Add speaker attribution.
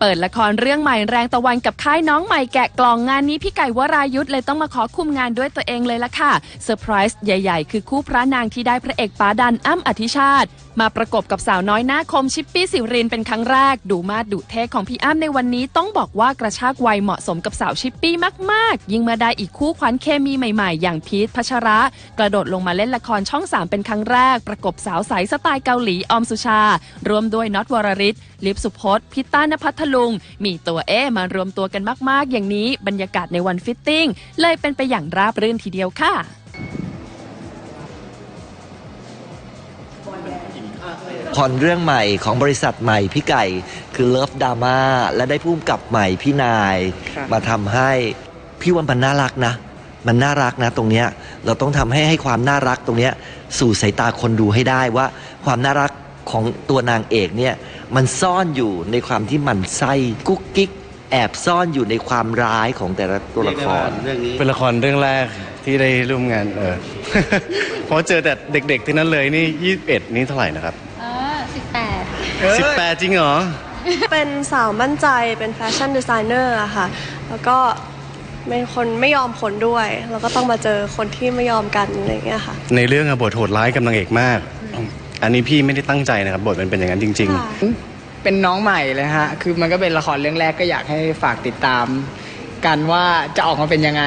Speaker 1: เปิดละครเรื่องใหม่แรงตะวันกับค่ายน้องใหม่แกะกล่องงานนี้พี่ไก่วรายุทธเลยต้องมาขอคุมงานด้วยตัวเองเลยละค่ะเซอร์ไพรส์ใหญ่ ๆ คือคู่พระนางที่ได้พระเอกป๋าดันอ้ำอธิชาติมาประกบกับสาวน้อยหน้าคมชิปปี้สิรินเป็นครั้งแรก ดูมาดดุเทของพี่อ้ำในวันนี้ต้องบอกว่ากระชากวัยเหมาะสมกับสาวชิปปี้มาก ๆ ยิ่งมาได้อีกคู่ขวัญเคมีใหม่ ๆ อย่างพีทพัชระ กระโดดลงมาเล่นละครช่อง 3 เป็นครั้งแรก ประกบสาวใสสไตล์เกาหลีออมสุชา รวมด้วยน็อตวรริศลิปสุพจน์พิต้านพัทลุง มีตัวเอมารวมตัวกันมาก ๆ อย่างนี้บรรยากาศในวันฟิตติ้งเลยเป็นไปอย่างราบรื่นทีเดียวค่ะ
Speaker 2: คอนเรื่องใหม่ของบริษัทใหม่พี่ไก่คือเลิฟดราม่าและได้พุ่มกับใหม่พี่นาย
Speaker 3: ครับ
Speaker 2: มาทำให้พี่ว่ามันน่ารักนะ มันน่ารักนะตรงเนี้ยเราต้องทำให้ให้ความน่ารักตรงเนี้ยสู่สายตาคนดูให้ได้ว่า ความน่ารักของตัวนางเอกเนี่ยมันซ่อนอยู่ในความที่มันไส้กุ๊กกิ๊ก แอบซ่อนอยู่ในความร้ายของแต่ละตัวละคร
Speaker 4: เรื่องนี้
Speaker 3: เป็นละครเรื่องแรกที่ได้ร่วมงานเออเพราะเจอแต่เด็กๆที่นั้นเลยนี่ 21 นี่เท่าไหร่นะครับ
Speaker 5: อ๋อสิบแปด
Speaker 3: 18 จริงเหรอ
Speaker 6: เป็นสาวมั่นใจเป็นแฟชั่นดีไซเนอร์อะค่ะ แล้วก็เป็นคนไม่ยอมคนด้วย แล้วก็ต้องมาเจอคนที่ไม่ยอมกันอะไรอย่างเงี้ยค่ะ
Speaker 3: ในเรื่องอะบทโหดร้ายกับนางเอกมาก อันนี้พี่ไม่ได้ตั้งใจนะครับบทมันเป็นอย่างนั้นจริง
Speaker 6: ค่ะ
Speaker 7: เป็นน้องใหม่เลยฮะ คือมันก็เป็นละครเรื่องแรกก็อยากให้ฝากติดตาม กันว่าจะออกมาเป็นยังไง